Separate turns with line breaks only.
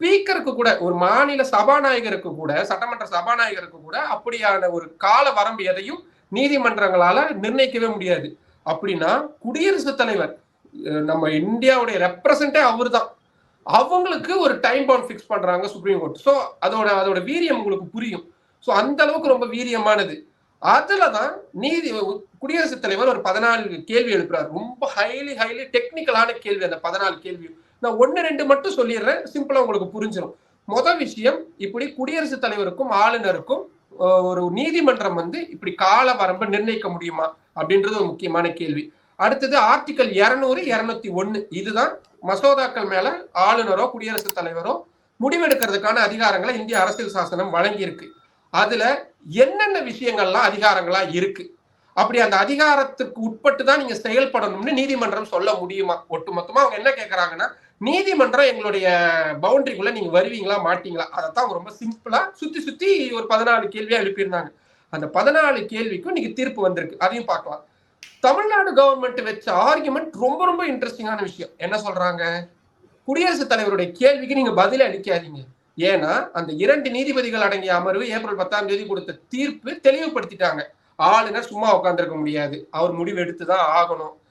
ஸ்பீக்கருக்கு கூட ஒரு மாநில சபாநாயகருக்கு கூட சட்டமன்ற சபாநாயகருக்கு கூட அப்படியான ஒரு கால வரம்பு எதையும் நீதிமன்றங்களால நிர்ணயிக்கவே முடியாது. அப்படின்னா குடியரசுத் தலைவர் நம்ம இந்தியாவுடைய ரெப்ரசன்டே அவர் தான் அவங்களுக்கு ஒரு டைம் பவுண்ட் ஃபிக்ஸ் பண்றாங்க சுப்ரீம் கோர்ட் ஸோ அதோட அதோட வீரியம் உங்களுக்கு புரியும். ஸோ அந்த அளவுக்கு ரொம்ப வீரியமானது. அதுலதான் நீதி குடியரசுத் தலைவர் ஒரு பதினாலு கேள்வி எழுப்புறாரு. ரொம்ப ஹைலி ஹைலி டெக்னிக்கலான கேள்வி அந்த பதினாலு கேள்வி நான் ஒன்று ரெண்டு மட்டும் சொல்லிடுறேன். சிம்பிளாக உங்களுக்கு புரிஞ்சிடும் மொதல் விஷயம் இப்படி குடியரசுத் தலைவருக்கும் ஆளுநருக்கும் ஒரு நீதிமன்றம் வந்து இப்படி கால வரம்பு நிர்ணயிக்க முடியுமா? அப்படின்றது ஒரு முக்கியமான கேள்வி. அடுத்தது ஆர்டிகல் இருநூறு இருநூத்தி ஒன்னு இதுதான் மசோதாக்கள் மேல ஆளுநரோ குடியரசுத் தலைவரோ முடிவெடுக்கிறதுக்கான அதிகாரங்களை இந்திய அரசியல் சாசனம் வழங்கியிருக்கு. அதுல என்னென்ன விஷயங்கள்லாம் அதிகாரங்களா இருக்கு? அப்படி அந்த அதிகாரத்துக்கு உட்பட்டு தான் நீங்க செயல்படணும்னு நீதிமன்றம் சொல்ல முடியுமா? ஒட்டுமொத்தமா அவங்க என்ன கேட்கறாங்கன்னா நீதிமன்றம் எங்களுடைய பவுண்டரிக்குள்ள நீங்க வருவீங்களா மாட்டீங்களா? அதைத்தான் அவங்க ரொம்ப சிம்பிளா சுத்தி சுத்தி ஒரு பதினாலு கேள்வியா எழுப்பியிருந்தாங்க. அந்த பதினாலு கேள்விக்கும் இன்னைக்கு தீர்ப்பு வந்திருக்கு. அதையும் பார்க்கலாம். தமிழ்நாடு கவர்மெண்ட் வச்ச ஆர்குமெண்ட் ரொம்ப ரொம்ப இன்ட்ரெஸ்டிங்கான விஷயம். என்ன சொல்றாங்க? குடியரசுத் தலைவருடைய கேள்விக்கு நீங்க பதில் அளிக்காதீங்க. ஏன்னா அந்த இரண்டு நீதிபதிகள் அடங்கிய அமர்வு ஏப்ரல் பத்தாம் தேதி கொடுத்த தீர்ப்பு தெளிவுபடுத்திட்டாங்க. ஆளுநர் சும்மா உட்காந்துருக்க முடியாது. அவர் முடிவு எடுத்துதான் ஆகணும்.